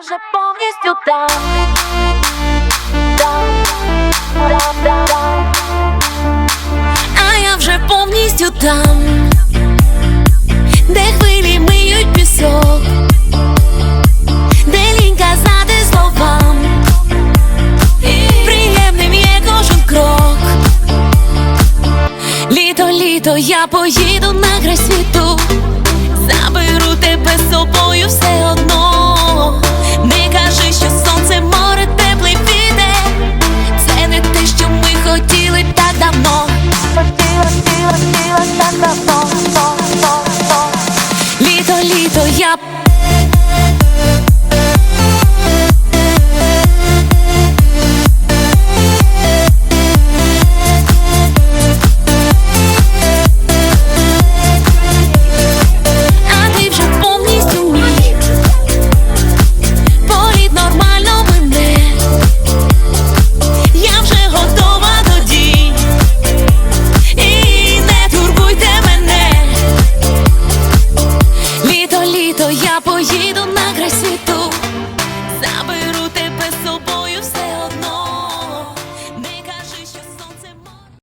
вже повністю там. Там. А я вже повністю там, де хвилі миють пісок, де лінька знати словам, приємним є кожен крок. Літо, літо, я поїду на край світу. давно. Хотіла, хотіла, хотіла так давно. Літо, літо я.